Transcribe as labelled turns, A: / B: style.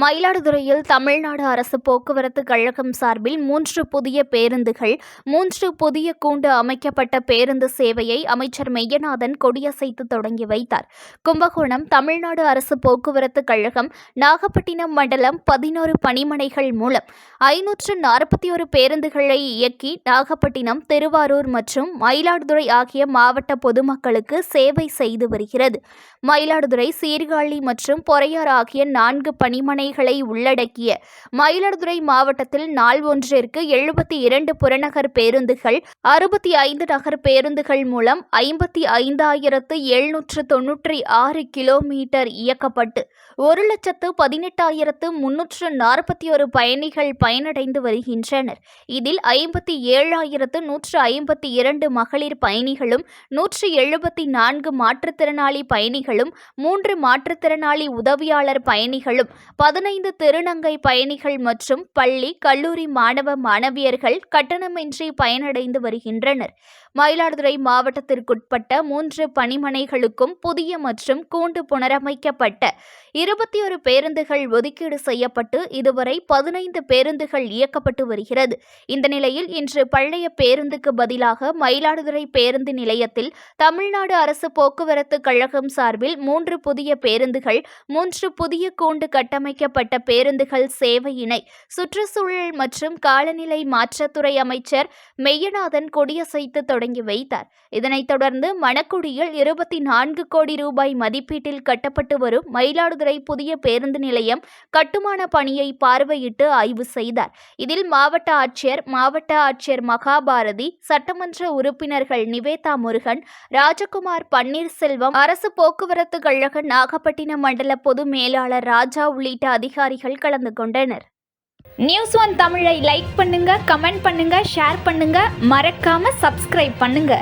A: மயிலாடுதுறையில் தமிழ்நாடு அரசு போக்குவரத்து கழகம் சார்பில் மூன்று புதிய பேருந்துகள் மூன்று புதிய கூண்டு அமைக்கப்பட்ட பேருந்து சேவையை அமைச்சர் மெய்யநாதன் கொடியசைத்து தொடங்கி வைத்தார். கும்பகோணம் தமிழ்நாடு அரசு போக்குவரத்து கழகம் நாகப்பட்டினம் மண்டலம் பதினோரு பணிமனைகள் மூலம் ஐநூற்று நாற்பத்தி ஒரு பேருந்துகளை இயக்கி நாகப்பட்டினம் திருவாரூர் மற்றும் மயிலாடுதுறை ஆகிய மாவட்ட பொதுமக்களுக்கு சேவை செய்து வருகிறது. மயிலாடுதுறை சீர்காழி மற்றும் பொறையார் ஆகிய நான்கு பணிமனை பணிமனைகளை உள்ளடக்கிய. மயிலாடுதுறை மாவட்டத்தில் நாள் ஒன்றிற்கு எழுபத்தி இரண்டு புறநகர் பேருந்துகள் அறுபத்தி ஐந்து நகர் பேருந்துகள் மூலம் ஐம்பத்தி ஐந்தாயிரத்து எழுநூற்று தொன்னூற்றி ஆறு கிலோமீட்டர் இயக்கப்பட்டு ஒரு லட்சத்து பதினெட்டாயிரத்து முன்னூற்று நாற்பத்தி ஒரு பயணிகள் பயனடைந்து வருகின்றனர். இதில் ஐம்பத்தி ஏழாயிரத்து நூற்று ஐம்பத்தி இரண்டு மகளிர் பயணிகளும் நூற்று எழுபத்தி நான்கு மாற்றுத்திறனாளி பயணிகளும் மூன்று மாற்றுத்திறனாளி உதவியாளர் பயணிகளும் பதி பதினைந்து திருநங்கை பயணிகள் மற்றும் பள்ளி கல்லூரி மாணவ மாணவியர்கள் கட்டணமின்றி பயனடைந்து வருகின்றனர். மயிலாடுதுறை மாவட்டத்திற்குட்பட்ட மூன்று பணிமனைகளுக்கும் புதிய மற்றும் கூண்டு புனரமைக்கப்பட்ட இருபத்தி ஒரு பேருந்துகள் ஒதுக்கீடு செய்யப்பட்டு இதுவரை பதினைந்து பேருந்துகள் இயக்கப்பட்டு வருகிறது. இந்த நிலையில் இன்று பழைய பேருந்துக்கு பதிலாக மயிலாடுதுறை பேருந்து நிலையத்தில் தமிழ்நாடு அரசு போக்குவரத்து கழகம் சார்பில் மூன்று புதிய பேருந்துகள் மூன்று புதிய கூண்டு கட்டமைக்க கட்டமைக்கப்பட்ட பேருந்துகள் சேவையினை சுற்றுச்சூழல் மற்றும் காலநிலை மாற்றத்துறை அமைச்சர் மெய்யநாதன் கொடியசைத்து தொடங்கி வைத்தார். இதனைத் தொடர்ந்து மணக்குடியில் இருபத்தி நான்கு கோடி ரூபாய் மதிப்பீட்டில் கட்டப்பட்டு வரும் மயிலாடுதுறை புதிய பேருந்து நிலையம் கட்டுமான பணியை பார்வையிட்டு ஆய்வு செய்தார். இதில் மாவட்ட ஆட்சியர் மாவட்ட ஆட்சியர் மகாபாரதி சட்டமன்ற உறுப்பினர்கள் நிவேதா முருகன் ராஜகுமார் பன்னீர்செல்வம் அரசு போக்குவரத்து கழக நாகப்பட்டினம் மண்டல பொது மேலாளர் ராஜா உள்ளிட்ட அதிகாரிகள் கலந்து கொண்டனர். நியூஸ் ஒன் தமிழை லைக் பண்ணுங்க கமெண்ட் பண்ணுங்க ஷேர் பண்ணுங்க. மறக்காம சப்ஸ்கிரைப் பண்ணுங்க.